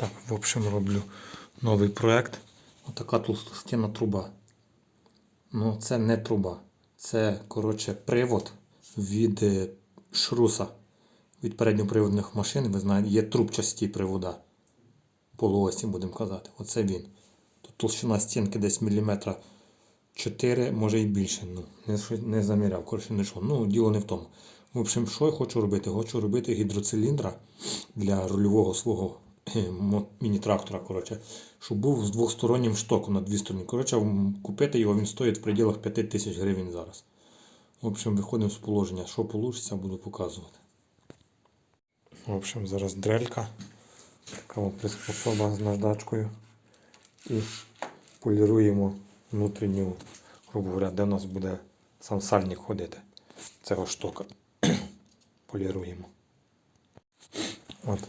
Так, в общем, роблю новий проект. Отака толстостінна труба. Ну, це не труба. Це, коротше, привод від е, шруса. Від передньоприводних машин, ви знаєте, є трубчасті привода. Полуосі, будемо казати. Оце він. Тут толщина стінки десь міліметра 4, може і більше. Ну, не, не заміряв, коротше, не йшло. Ну, діло не в тому. В общем, що я хочу робити? Хочу робити гідроциліндра для рульового свого міні-трактора, коротше, щоб був з двостороннім штоком на дві сторони. Коротше, купити його він стоїть в пределах 5 тисяч гривень зараз. В общем, виходимо з положення. Що вийде, буду показувати. В общем, зараз дрелька. Така приспособа з наждачкою. І поліруємо внутрішню, грубо говоря, де у нас буде сам сальник ходити. Цього штока. Поліруємо. От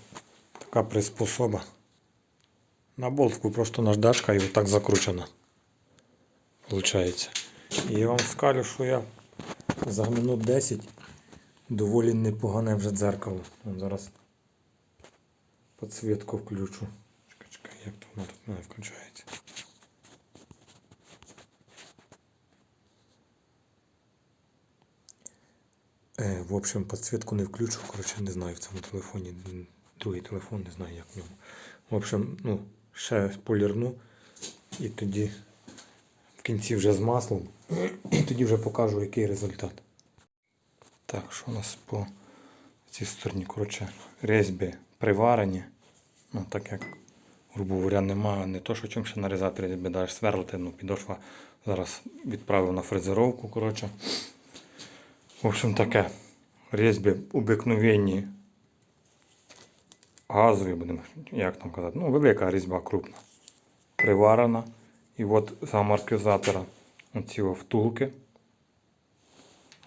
така приспособа. На болтку просто наждачка і отак закручена. Получається. І я вам скажу, що я за минут 10 доволі непогане вже дзеркало. Вон зараз підсвітку включу. Чекай, чекай, як то воно тут мене включається. Е, в общем, підсвітку не включу, коротше, не знаю в цьому телефоні. Другий телефон, не знаю, як в ньому. В общем, ну, ще полірну і тоді в кінці вже з маслом. І тоді вже покажу, який результат. Так, що у нас по цій стороні? Коротше, різьби приварені. Ну, так як, грубо говоря, немає не то, що чим ще нарізати різьби, навіть сверлити, ну, підошва зараз відправив на фрезеровку, коротше. В общем, таке. Різьби обикновенні газові, будемо, як там казати, ну, велика різьба крупна. Приварена. І от з амортизатора оці втулки.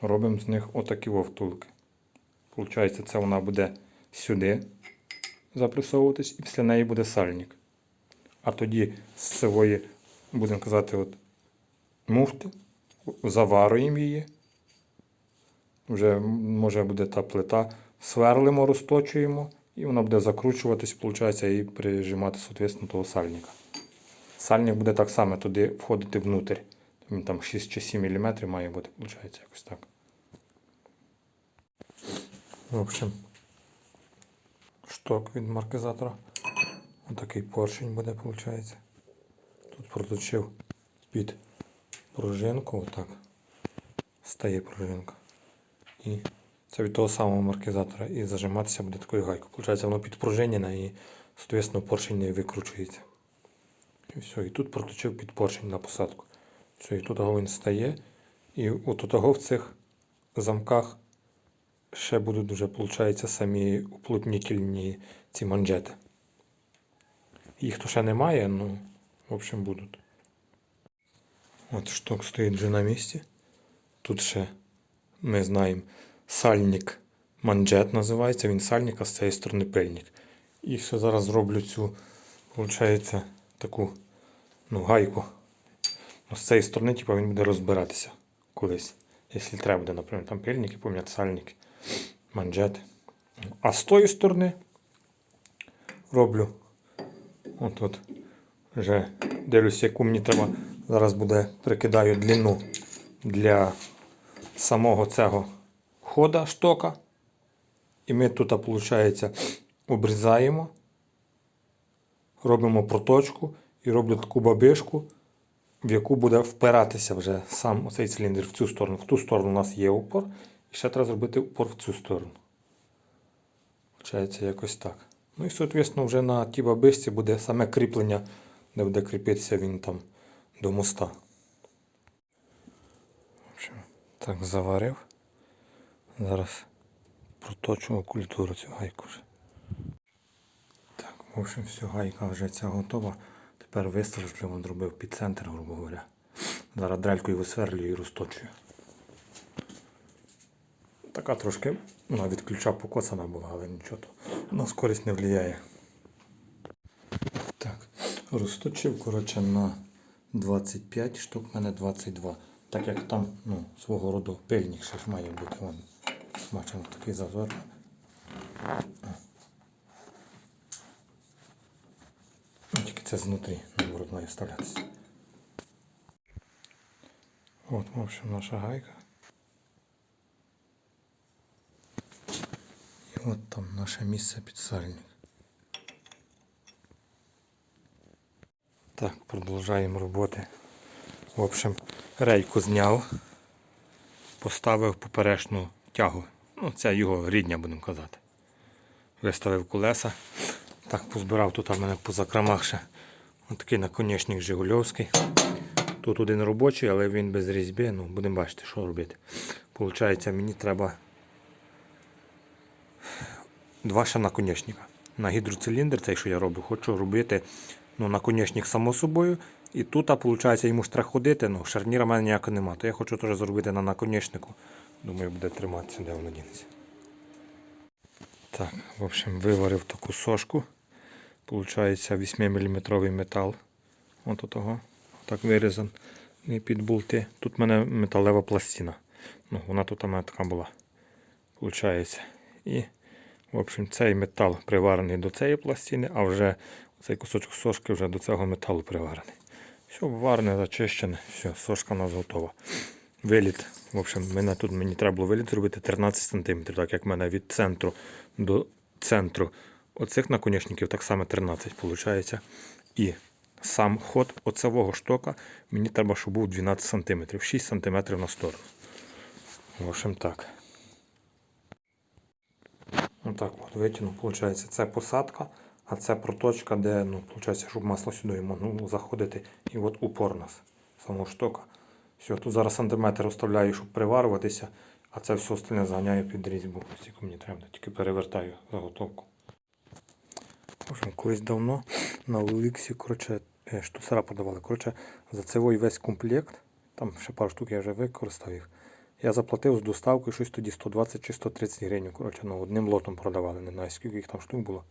Робимо з них отакі втулки. Получається, це вона буде сюди запресовуватись, і після неї буде сальник. А тоді з цієї, будемо казати, от муфти, заварюємо її. Вже може буде та плита, сверлимо, розточуємо, і вона буде закручуватись, виходить, і прижимати, соответственно, того сальника. Сальник буде так само туди входити внутрь. Там 6 чи 7 мм має бути, виходить, якось так. В общем, шток від маркизатора. Отакий поршень буде, виходить. Тут проточив під пружинку, отак. Стає пружинка. І це від того самого маркизатора. І зажиматися буде такою гайкою. Получається, воно підпружинене і, соответственно, поршень не викручується. І все, і тут проточив під поршень на посадку. Все, і тут він стає. І от того в цих замках ще будуть вже, виходить, самі уплотнітельні ці манжети. Їх то ще немає, ну, в общем, будуть. От шток стоїть вже на місці. Тут ще ми знаємо сальник манжет називається. Він сальник, а з цієї сторони пильник. І ще зараз зроблю цю, виходить, таку ну, гайку. Ну, з цієї сторони, типу, він буде розбиратися колись. Якщо треба буде, наприклад, там пильники, поміняти сальники, манжети. А з тої сторони роблю. От от. Вже дивлюся, яку мені треба. Зараз буде прикидаю длину для самого цього хода штока. І ми тут, виходить, обрізаємо, робимо проточку і роблю таку бабишку, в яку буде впиратися вже сам цей циліндр в цю сторону. В ту сторону у нас є упор, і ще треба зробити упор в цю сторону. Получається якось так. Ну і, соответственно, вже на тій бабишці буде саме кріплення, де буде кріпитися він там до моста. Так заварив. Зараз проточу культуру цю гайку вже. Так, в общем, все, гайка вже ця готова. Тепер вже зробив під центр, грубо говоря. Зараз дрелькою висверлюю і розточую. Така трошки ну, від ключа покоцана була, але нічого то на скорість не впливає. Так, розточив, коротше, на 25 штук, в мене 22. Так як там ну, свого роду пильник ще ж має бути. Вон, бачимо такий зазор. Тільки це знутрі, наоборот, має вставлятися. От, в общем, наша гайка. І от там наше місце підсальник. Так, продовжуємо роботи. В общем, рейку зняв, поставив поперечну тягу. Ну, це його рідня, будемо казати. Виставив колеса. Так, позбирав тут в мене по закромах ще. Ось такий наконечник Жигульовський. Тут один робочий, але він без різьби. Ну, будемо бачити, що робити. Получається, мені треба два ще наконечника. На гідроциліндр, цей, що я роблю, хочу робити ну, наконечник само собою. І тут, виходить, йому ж треба ходити, ну, шарніра в мене ніякого немає. То я хочу теж зробити на наконечнику. Думаю, буде триматися, де воно дінеться. Так, в общем, виварив таку сошку. Получається 8-мм метал. От того. Так вирізан. Під болти. Тут в мене металева пластина. Ну, вона тут у мене така була. Получається. І, в общем, цей метал приварений до цієї пластини, а вже цей кусочок сошки вже до цього металу приварений. Все варене, зачищене, все, сошка у нас готова. Виліт. В общем, мене тут мені треба було виліт зробити 13 см, так як в мене від центру до центру оцих наконечників так само 13 виходить. І сам ход оцевого штока мені треба, щоб був 12 см, 6 см на сторону. В общем так. Отак от витягнув, виходить, це посадка, а це проточка, де, ну, виходить, щоб масло сюди могло заходити. І от упор у нас самого штока. Все, тут зараз сантиметр оставляю, щоб приварюватися, а це все остальне заганяю під різьбу. Стільки мені треба, тільки перевертаю заготовку. В колись давно на коротше, е, штуцера подавали. Коротше, за цей весь комплект, там ще пару штук я вже використав їх. Я заплатив з доставкою щось тоді 120 чи 130 гривень. Коротше, ну, одним лотом продавали, не знаю, скільки їх там штук було.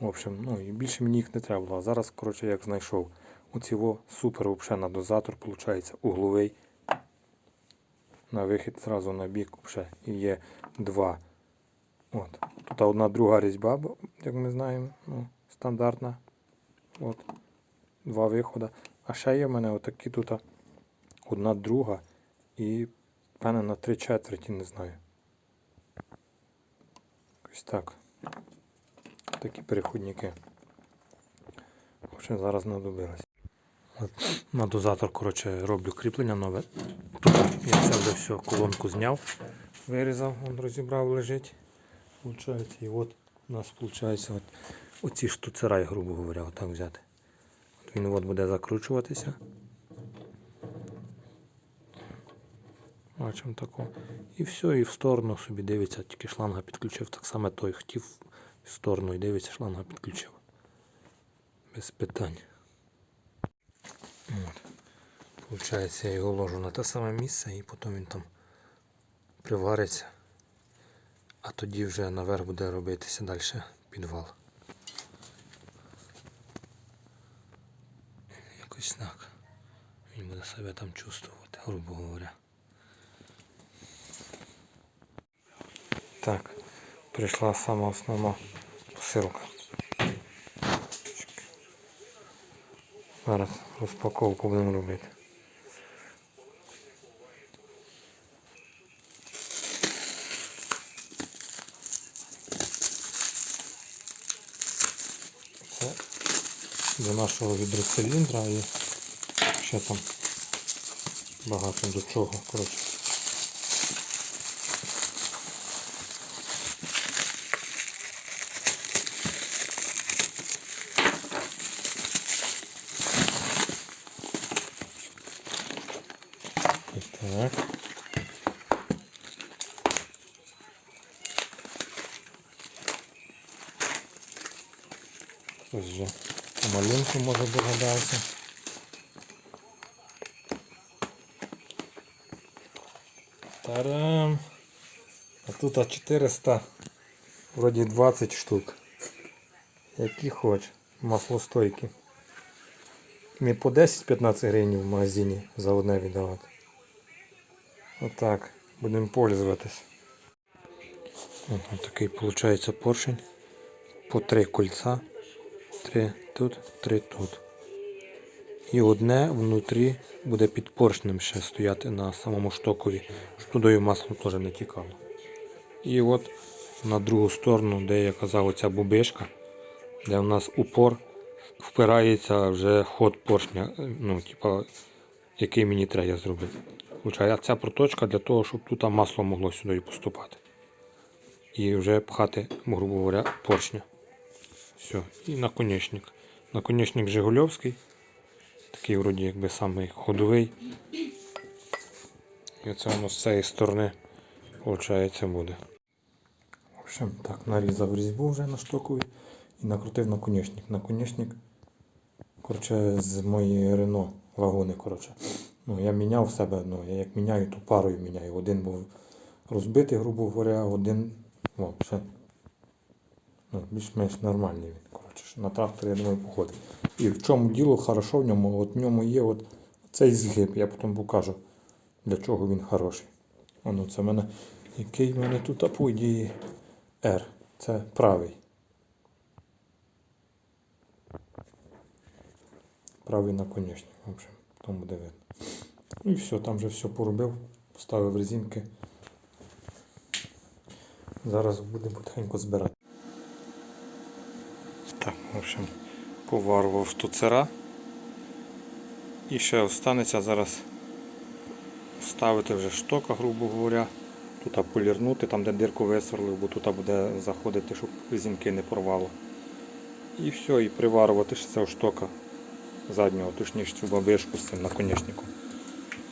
В общем, ну і більше мені їх не треба було. А зараз, коротше, як знайшов. Оці во супер вообще на дозатор, виходить, угловий. На вихід зразу на бік вже є два. От. Тут одна друга різьба, як ми знаємо, ну, стандартна. От. Два виходи. А ще є в мене отакі тут одна друга і певне на три четверті, не знаю. Ось так. Такі переходники. В зараз знадобилось. На дозатор, коротше, роблю кріплення нове. Тут я це вже все колонку зняв, вирізав, он розібрав, лежить. Получається, і от у нас виходить от, оці штуцера, грубо говоря, отак взяти. От він от буде закручуватися. Бачимо тако. І все, і в сторону собі дивиться, тільки шланга підключив. Так само той хотів в сторону і дивиться, шланга підключив. Без питань. От. Получається, я його ложу на те саме місце і потім він там привариться. А тоді вже наверх буде робитися далі підвал. Якось так. Він буде себе там чувствувати, грубо говоря. Так, прийшла сама основна посилка. Зараз розпаковку будемо робити. До нашого гідроциліндра і ще там багато до чого. Коротше. Так. Хтось вже по малюнку може догадався. Тарам! А тут а 400, вроді 20 штук. Які хоч, маслостойкі. Не по 10-15 гривень в магазині за одне віддавати. Отак, будемо пользуватись. Ось такий виходить поршень. По три кольця. Три тут, три тут. І одне внутрі буде під поршнем ще стояти на самому штокові, щоб туди масло теж не тікало. І от на другу сторону, де я казав, оця бубишка, де у нас упор впирається вже ход поршня, ну, типа, який мені треба зробити. Получає, ця проточка для того, щоб тут масло могло сюди поступати. І вже пхати, грубо говоря, поршня. Все. І наконечник. Наконечник Жигульовський. Такий вроді якби самий ходовий. І оце воно з цієї сторони, виходить, буде. В общем, так, нарізав різьбу вже на штокові і накрутив наконечник. Наконечник, коротше, з моєї Рено вагони, коротше. Ну, я міняв в себе, ну, я як міняю, то парою міняю. Один був розбитий, грубо говоря, один, о, ще, ну, більш-менш нормальний він. Коротше, на тракторі, я думаю, походить. І в чому діло хорошо в ньому, от в ньому є от цей згиб, я потім покажу, для чого він хороший. Воно це в мене, який в мене тут, по R. Це правий. Правий наконечник, в общем, тому буде видно. Ну і все, там вже все поробив, поставив резинки. Зараз будемо потихеньку збирати. Общем, поварував штуцера. І ще останеться зараз ставити вже штока, грубо говоря. Тут полірнути, там де дирку висверлив, бо тут буде заходити, щоб резинки не порвало. І все, і приварувати ще цього штока заднього, точніше цю бабишку з цим наконечником.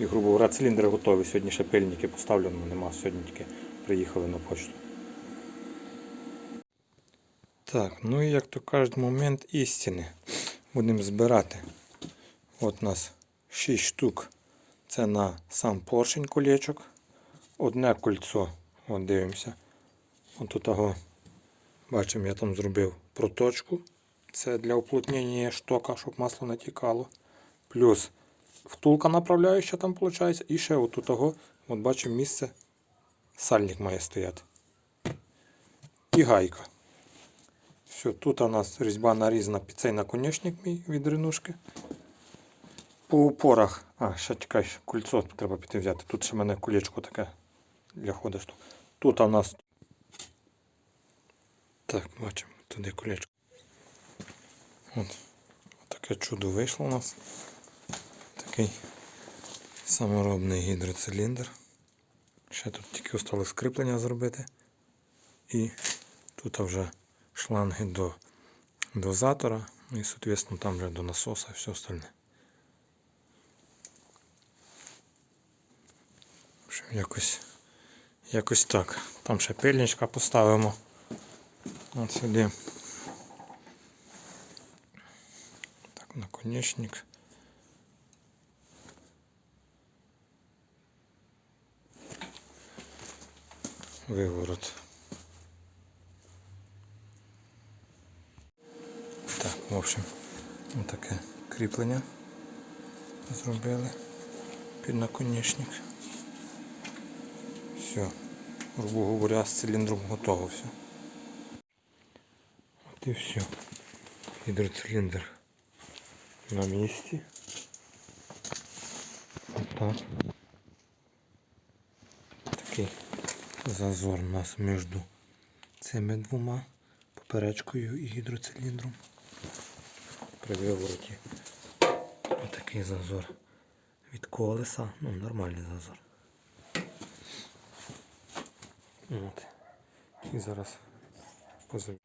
І, грубо говоря, циліндри готові. Сьогодні ще пильники поставлено, нема, сьогодні тільки приїхали на почту. Так, ну і як то кажуть, момент істини. Будемо збирати. От у нас 6 штук. Це на сам поршень колечок. Одне кольцо. От дивимося. От того. Бачимо, я там зробив проточку. Це для уплотнення штока, щоб масло натікало. Плюс втулка направляюча там виходить. І ще от того, от бачимо місце. Сальник має стояти. І гайка. Все, тут у нас різьба нарізана під цей наконечник мій від ринушки. По упорах. А, ще чекай, ще кольцо треба піти взяти. Тут ще в мене кулечко таке для ходу. Тут у нас. Так, бачимо, туди кулечко. От. Таке чудо вийшло у нас. Такий саморобний гідроциліндр. Ще тут тільки осталось скріплення зробити. І тут вже шланги до дозатора. І, соответственно, там вже до насоса і все остальне. В общем, якось, якось так. Там ще пильничка поставимо. От сюди. Так, наконечник. Виворот. Так, в общем, таке кріплення зробили під наконечник. Все, грубо говоря, з циліндром готово все. От і все. Гідроциліндр на місці. Отак. Такий зазор у нас між цими двома поперечкою і гідроциліндром. При вивороті отакий зазор від колеса, ну нормальний зазор. От. І зараз позаб...